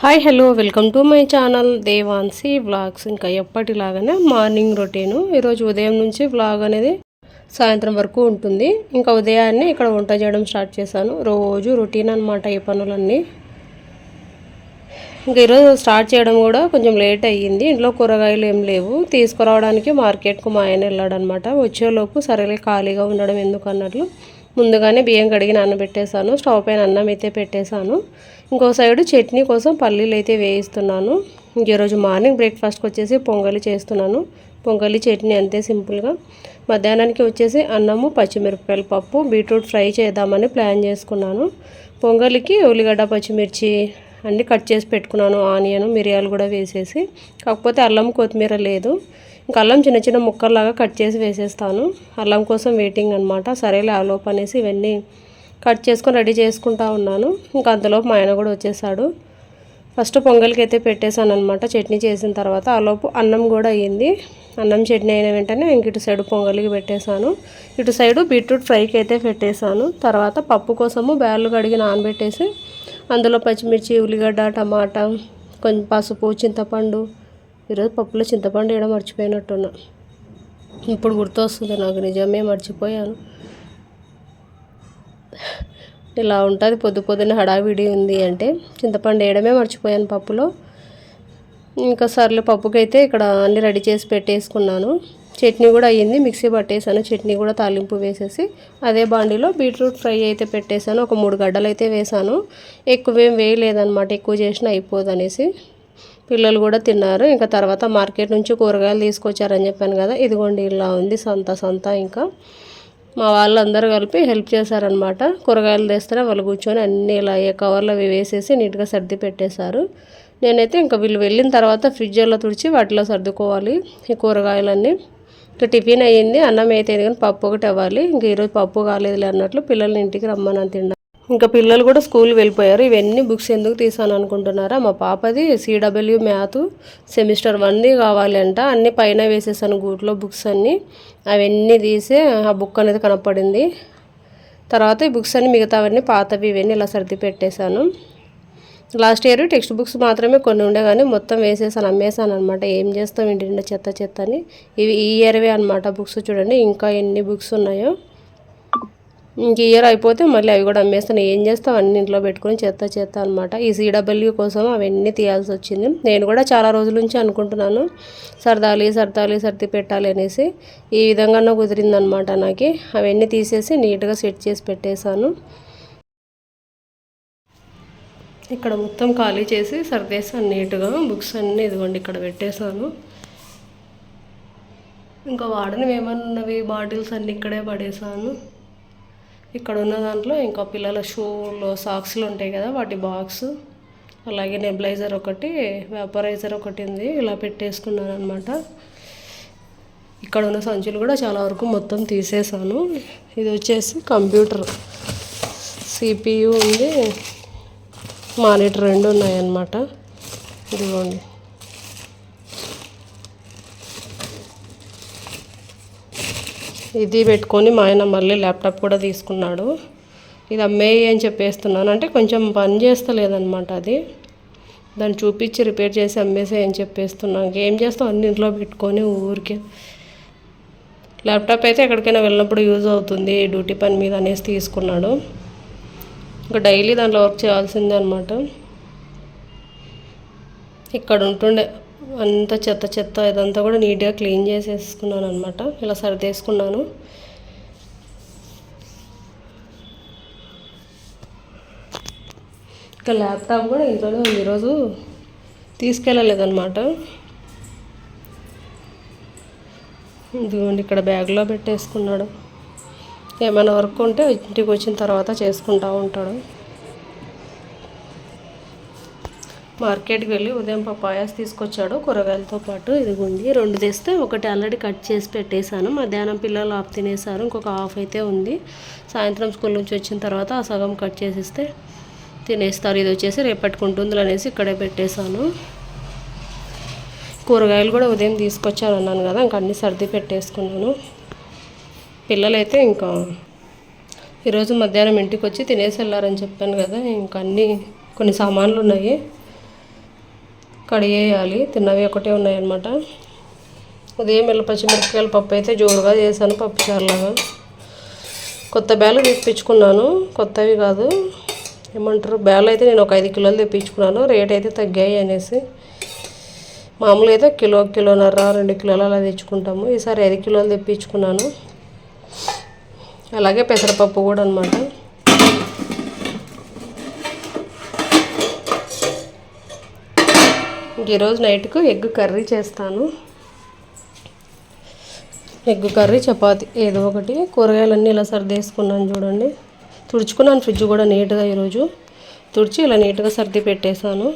Hi hello welcome to my channel Devansi vlogs. ఇంకా ఎప్పటిలాగానే morning routine. ఈరోజు ఉదయం నుంచి వ్లాగ్ అనేది సాయంత్రం వరకు ఉంటుంది. ఇంకా ఉదయాన్నే ఇక్కడ వంట చేయడం స్టార్ట్ చేశాను. రోజు రొటీన్ అనమాట ఈ పనులన్నీ. ఇంకా ఈరోజు స్టార్ట్ చేయడం కూడా కొంచెం లేట్ అయ్యింది. ఇంట్లో కూరగాయలు ఏం లేవు. తీసుకురావడానికి మార్కెట్కు మా ఆయన వెళ్ళాడనమాట వచ్చేలోపు సరేలే ఖాళీగా ఉండడం ఎందుకు అన్నట్లు ముందుగానే బియ్యం కడిగి నానబెట్టేశాను. స్టవ్ పైన అన్నం అయితే పెట్టేశాను. ఇంకో సైడు చట్నీ కోసం పల్లీలు అయితే వేయిస్తున్నాను. ఈరోజు మార్నింగ్ బ్రేక్ఫాస్ట్కి వచ్చేసి పొంగలి చేస్తున్నాను. పొంగలి చట్నీ అంతే సింపుల్గా. మధ్యాహ్నానికి వచ్చేసి అన్నము పచ్చిమిరపకాయల పప్పు బీట్రూట్ ఫ్రై చేద్దామని ప్లాన్ చేసుకున్నాను. పొంగలికి ఉల్లిగడ్డ పచ్చిమిర్చి అన్నీ కట్ చేసి పెట్టుకున్నాను. ఆనియన్ మిరియాలు కూడా వేసేసి. కాకపోతే అల్లం కొత్తిమీర లేదు. ఇంకా అల్లం చిన్న చిన్న ముక్కల్లాగా కట్ చేసి వేసేస్తాను. అల్లం కోసం వెయిటింగ్ అనమాట సరేలే ఆలోపు అనేసి ఇవన్నీ కట్ చేసుకొని రెడీ చేసుకుంటా ఉన్నాను. ఇంకా అంతలోపు మా ఆయన కూడా వచ్చేసాడు. ఫస్ట్ పొంగల్కి అయితే పెట్టేశాను అనమాట చట్నీ చేసిన తర్వాత ఆలోపు అన్నం కూడా అయ్యింది. అన్నం చట్నీ అయిన వెంటనే ఇంక ఇటు సైడు పొంగలికి పెట్టేశాను. ఇటు సైడు బీట్రూట్ ఫ్రైకి అయితే పెట్టేశాను. తర్వాత పప్పు కోసము బ్యాళ్ళు కడిగి నానబెట్టేసి అందులో పచ్చిమిర్చి ఉల్లిగడ్డ టమాటా కొంచెం పసుపు చింతపండు ఈరోజు పప్పులో చింతపండు వేయడం మర్చిపోయినట్టున్నా. ఇప్పుడు గుర్తొస్తుంది నాకు నిజమే మర్చిపోయాను. ఇలా ఉంటుంది. పొద్దు పొద్దున్న హడావిడి ఉంది అంటే చింతపండు వేయడమే మర్చిపోయాను పప్పులో. ఇంకా సర్లే పప్పుకైతే ఇక్కడ అన్నీ రెడీ చేసి పెట్టేసుకున్నాను. చట్నీ కూడా అయ్యింది. మిక్సీ పట్టేసాను. చట్నీ కూడా తాలింపు వేసేసి అదే బాండీలో బీట్రూట్ ఫ్రై అయితే పెట్టేశాను ఒక మూడు గడ్డలు అయితే వేసాను. ఎక్కువేం వేయలేదన్నమాట. ఎక్కువ చేసినా అయిపోదు అనేసి పిల్లలు కూడా తిన్నారు. ఇంకా తర్వాత మార్కెట్ నుంచి కూరగాయలు తీసుకొచ్చారని చెప్పాను కదా. ఇదిగోండి ఇలా ఉంది. సంత సంత ఇంకా. మా వాళ్ళందరూ కలిపి హెల్ప్ చేశారనమాట కూరగాయలు తెస్తే వాళ్ళు కూర్చొని అన్నీ ఇలా ఏ కవర్లో అవి వేసేసి నీట్గా సర్ది పెట్టేశారు. నేనైతే ఇంకా వీళ్ళు వెళ్ళిన తర్వాత ఫ్రిడ్జ్లో తుడిచి వాటిలో సర్దుకోవాలి ఈ కూరగాయలన్నీ. ఇంకా టిఫిన్ అయ్యింది అన్నం అయితే కానీ పప్పు ఒకటి అవ్వాలి. ఇంకా ఈరోజు పప్పు కాలేదులే అన్నట్లు పిల్లల్ని ఇంటికి రమ్మని తిన్నాను. ఇంకా పిల్లలు కూడా స్కూల్ వెళ్ళిపోయారు. ఇవన్నీ బుక్స్ ఎందుకు తీసాను అనుకుంటున్నారా? మా పాపది సిడబ్ల్యూ మ్యాథ్ సెమిస్టర్ వన్ది కావాలంట. అన్ని పైన వేసేసాను గూట్లో బుక్స్ అన్నీ. అవన్నీ తీసే ఆ బుక్ అనేది కనపడింది. తర్వాత ఈ బుక్స్ అన్ని మిగతావన్నీ పాతవి ఇవన్నీ ఇలా సర్ది పెట్టేశాను. లాస్ట్ ఇయర్ టెక్స్ట్ బుక్స్ మాత్రమే కొన్ని ఉండే కానీ మొత్తం వేసేసాను అమ్మేసాను అనమాట ఏం చేస్తాం ఇంటి నిండా చెత్త చెత్త అని. ఇవి ఈ ఇయర్వే అనమాట బుక్స్ చూడండి. ఇంకా ఎన్ని బుక్స్ ఉన్నాయో. ఇంక ఇయర్ అయిపోతే మళ్ళీ అవి కూడా అమ్మేస్తాను. ఏం చేస్తావు? అన్ని ఇంట్లో పెట్టుకొని చెత్త చెత్త అనమాట ఈ సీడబ్ల్యూ కోసం అవన్నీ తీయాల్సి వచ్చింది. నేను కూడా చాలా రోజుల నుంచి అనుకుంటున్నాను. సర్దాలి సర్దాలి సర్ది పెట్టాలి అనేసి. ఈ విధంగా కుదిరిందనమాట నాకు. అవన్నీ తీసేసి నీట్గా సెట్ చేసి పెట్టేశాను. ఇక్కడ మొత్తం ఖాళీ చేసి సర్దేశాను నీట్గా. బుక్స్ అన్నీ ఇదిగోండి ఇక్కడ పెట్టేశాను. ఇంకా వాడనివి ఏమన్నవి? బాటిల్స్ అన్నీ ఇక్కడే పడేసాను ఇక్కడ ఉన్న దాంట్లో ఇంకా పిల్లల షూలు సాక్స్లు ఉంటాయి కదా వాటి బాక్స్. అలాగే నెబ్లైజర్ ఒకటి వ్యాపరైజర్ ఒకటి ఉంది ఇలా పెట్టేసుకున్నాను అనమాట ఇక్కడ ఉన్న సంచులు కూడా చాలా వరకు మొత్తం తీసేసాను. ఇది వచ్చేసి కంప్యూటర్. సిపియు ఉంది మానిటర్ రెండు ఉన్నాయన్నమాట. ఇదిగోండి. ఇది పెట్టుకొని మా ఆయన మళ్ళీ ల్యాప్టాప్ కూడా తీసుకున్నాడు. ఇది అమ్మేయి అని చెప్పేస్తున్నాను. అంటే కొంచెం పని చేస్తలేదనమాట అది. దాన్ని చూపించి రిపేర్ చేసి అమ్మేసే అని చెప్పేస్తున్నాను ఏం చేస్తాం అన్ని ఇంట్లో పెట్టుకొని ఊరికే. ల్యాప్టాప్ అయితే ఎక్కడికైనా వెళ్ళినప్పుడు యూజ్ అవుతుంది. డ్యూటీ పని మీద అనేసి తీసుకున్నాడు. ఇంకా డైలీ దాంట్లో వర్క్ చేయాల్సిందే అనమాట ఇక్కడ ఉంటుండే అంత చెత్త చెత్త ఇదంతా కూడా నీట్గా క్లీన్ చేసేసుకున్నాను అనమాట ఇలా సరిదేసుకున్నాను. ఇంకా ల్యాప్టాప్ కూడా ఇంట్లోనే ఉంది ఈరోజు తీసుకెళ్ళలేదన్నమాట. ఇదిగోండి ఇక్కడ బ్యాగ్లో పెట్టేసుకున్నాడు. ఏమైనా వర్క్ ఉంటే ఇంటికి వచ్చిన తర్వాత చేసుకుంటూ ఉంటాడు. మార్కెట్కి వెళ్ళి ఉదయం పపాయాస్ తీసుకొచ్చాడు కూరగాయలతో పాటు ఇదిగోండి రెండు తెస్తే ఒకటి ఆల్రెడీ కట్ చేసి పెట్టేశాను. మధ్యాహ్నం పిల్లలు ఆఫ్ తినేసారు ఇంకొక హాఫ్ అయితే ఉంది. సాయంత్రం స్కూల్ నుంచి వచ్చిన తర్వాత ఆ సగం కట్ చేసిస్తే తినేస్తారు. ఇది వచ్చేసి రేపటికి ఉంటుంది అనేసి ఇక్కడే పెట్టేశాను. కూరగాయలు కూడా ఉదయం తీసుకొచ్చాను అన్నాను కదా ఇంకా అన్నీ సర్ది పెట్టేసుకున్నాను. పిల్లలైతే ఇంకా ఈరోజు మధ్యాహ్నం ఇంటికి వచ్చి తినేసి వెళ్ళారని చెప్పాను కదా ఇంకా అన్నీ కొన్ని సామాన్లు ఉన్నాయి. కడిగేయాలి. తిన్నవి ఒకటే ఉన్నాయన్నమాట. ఉదయం ఇలా పచ్చిమిరపకాయల పప్పు అయితే జోరుగా చేశాను పప్పు చారులాగా కొత్త బ్యాలు తెప్పించుకున్నాను. కొత్తవి కాదు. ఏమంటారు? బ్యాలు అయితే నేను ఒక ఐదు కిలోలు తెప్పించుకున్నాను. రేట్ అయితే తగ్గాయి అనేసి. మామూలుగా అయితే కిలో కిలోన్నర రెండు కిలోలు అలా తెచ్చుకుంటాము. ఈసారి ఐదు కిలోలు తెప్పించుకున్నాను. అలాగే పెసరపప్పు కూడా అనమాట ఇంక ఈరోజు నైట్కు ఎగ్ కర్రీ చేస్తాను. ఎగ్ కర్రీ చపాతి ఏదో ఒకటి. కూరగాయలన్నీ ఇలా సర్దేసుకున్నాను చూడండి. తుడుచుకున్నాను ఫ్రిడ్జ్ కూడా నీట్గా ఈరోజు. తుడిచి ఇలా నీట్గా సర్ది పెట్టేశాను.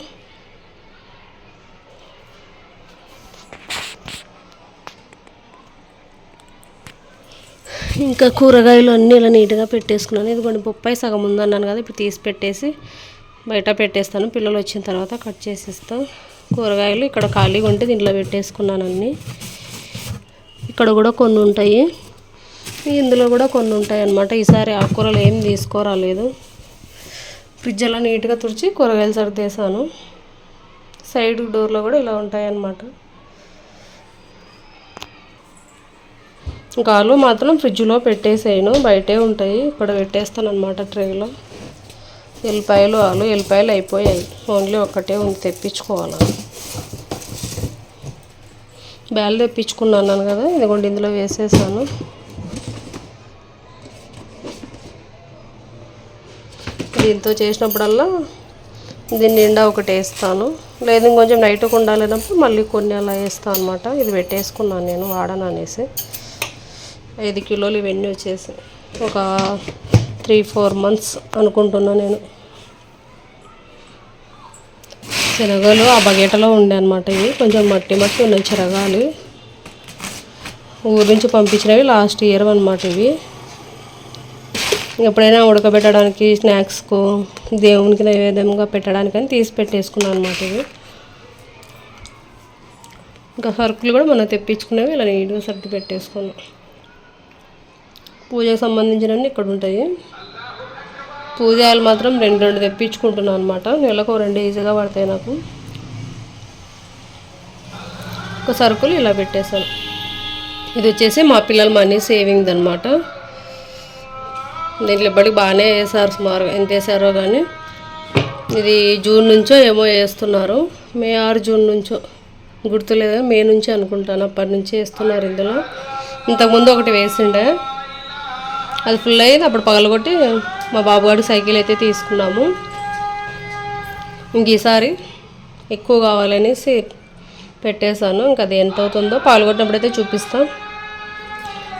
ఇంకా కూరగాయలు అన్నీ ఇలా నీట్గా పెట్టేసుకున్నాను. ఇదిగోండి బొప్పాయి సగం ఉందన్నాను కదా ఇప్పుడు తీసి పెట్టేసి బయట పెట్టేస్తాను. పిల్లలు వచ్చిన తర్వాత కట్ చేసేస్తాను. కూరగాయలు ఇక్కడ ఖాళీగా ఉంటే దీంట్లో పెట్టేసుకున్నాను అన్నీ. ఇక్కడ కూడా కొన్ని ఉంటాయి. ఇందులో కూడా కొన్ని ఉంటాయి అన్నమాట. ఈసారి ఆకుకూరలు ఏం తీసుకోరాలేదు. ఫ్రిడ్జ్ అలా నీట్గా తుడిచి కూరగాయలు సర్దేశాను. సైడ్ డోర్లో కూడా ఇలా ఉంటాయి అన్నమాట. ఇంకా ఆలు మాత్రం ఫ్రిడ్జ్లో పెట్టేసేయను. బయటే ఉంటాయి. ఇక్కడ పెట్టేస్తాను అనమాట ట్రేలో. ఎల్లిపాయలు ఆలు ఎల్లిపాయలు అయిపోయాయి. ఓన్లీ ఒక్కటే ఉంది తెప్పించుకోవాలి? బ్యాల్ తెప్పించుకున్నాను కదా ఇదిగోండి ఇందులో వేసేసాను. దీంతో చేసినప్పుడల్లా దీన్ని నిండా ఒకటి వేస్తాను. లేదు ఇంకొంచెం నైట్ ఉండాలన్నప్పుడు మళ్ళీ కొన్ని అలా వేస్తాను అనమాట ఇది పెట్టేసుకున్నాను నేను వాడను అనేసి. ఐదు కిలోలు ఇవన్నీ వచ్చేసి ఒక త్రీ ఫోర్ మంత్స్ అనుకుంటున్నాను నేను. చిరగలు ఆ బగేటలో ఉండే అనమాట ఇవి. కొంచెం మట్టి మట్టి ఉన్నాయి చిరగాలి. ఊరి నుంచి పంపించినవి లాస్ట్ ఇయర్ అనమాట ఇవి. ఎప్పుడైనా ఉడకబెట్టడానికి స్నాక్స్కు దేవునికి నైవేద్యంగా పెట్టడానికని తీసి పెట్టేసుకున్నాను అనమాట ఇవి. ఇంకా సరుకులు కూడా మనం తెప్పించుకునేవి ఇలా నీట్గా సర్ది పెట్టేసుకున్నాం. పూజకు సంబంధించినవన్నీ ఇక్కడ ఉంటాయి. పూజలు మాత్రం రెండు రెండు తెప్పించుకుంటున్నాను అనమాట నెలకు రెండు ఈజీగా పడతాయి నాకు. ఒక సరుకులు ఇలా పెట్టేశాను. ఇది వచ్చేసి మా పిల్లల మనీ సేవింగ్ అనమాట దీంట్లో ఇప్పటికి బాగానే వేసారు సుమారు. ఎంత వేసారో కానీ ఇది జూన్ నుంచో ఏమో వేస్తున్నారు. మే ఆరు జూన్ నుంచో. గుర్తులేదు మే నుంచి అనుకుంటాను. అప్పటి నుంచి వేస్తున్నారు ఇందులో. ఇంతకుముందు ఒకటి వేసిండే. అది ఫుల్ అయ్యింది అప్పుడు పగలగొట్టి మా బాబుగాడి సైకిల్ అయితే తీసుకున్నాము. ఇంక ఈసారి ఎక్కువ కావాలనేసి పెట్టేశాను. ఇంకా అది ఎంత అవుతుందో పాల్గొట్టినప్పుడు అయితే చూపిస్తాం.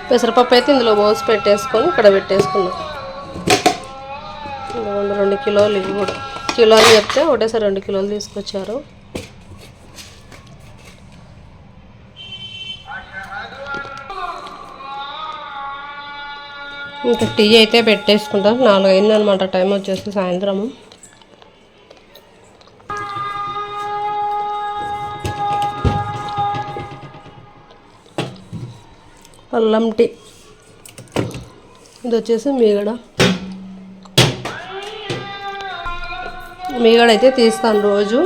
పెసరపప్పు అయితే ఇందులో పోసి పెట్టేసుకొని ఇక్కడ పెట్టేసుకున్నాం. రెండు రెండు కిలోలు ఇవి కూడా కిలోలు చెప్తే ఒకటేసారి రెండు కిలోలు తీసుకొచ్చారు. ఇంకా టీ అయితే పెట్టేసుకుంటాం నాలుగు అయిందనమాట టైం వచ్చేసి సాయంత్రము. అల్లం టీ. ఇది వచ్చేసి మీగడ. మీగడ అయితే తీస్తాను రోజు.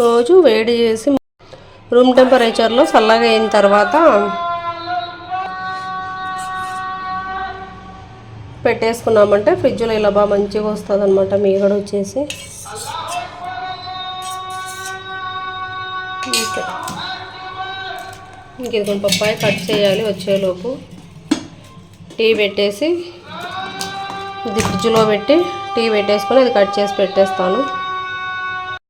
రోజు వేడి చేసి రూమ్ టెంపరేచర్లో చల్లగా అయిన తర్వాత పెట్టేసుకున్నామంటే ఫ్రిడ్జ్లో ఇలా బాగా మంచిగా వస్తుంది అనమాట మీగడ వచ్చేసి. ఇంక ఇది పప్పాయ కట్ చేయాలి వచ్చేలోపు. టీ పెట్టేసి ఇది ఫ్రిడ్జ్లో పెట్టి టీ పెట్టేసుకొని అది కట్ చేసి పెట్టేస్తాను.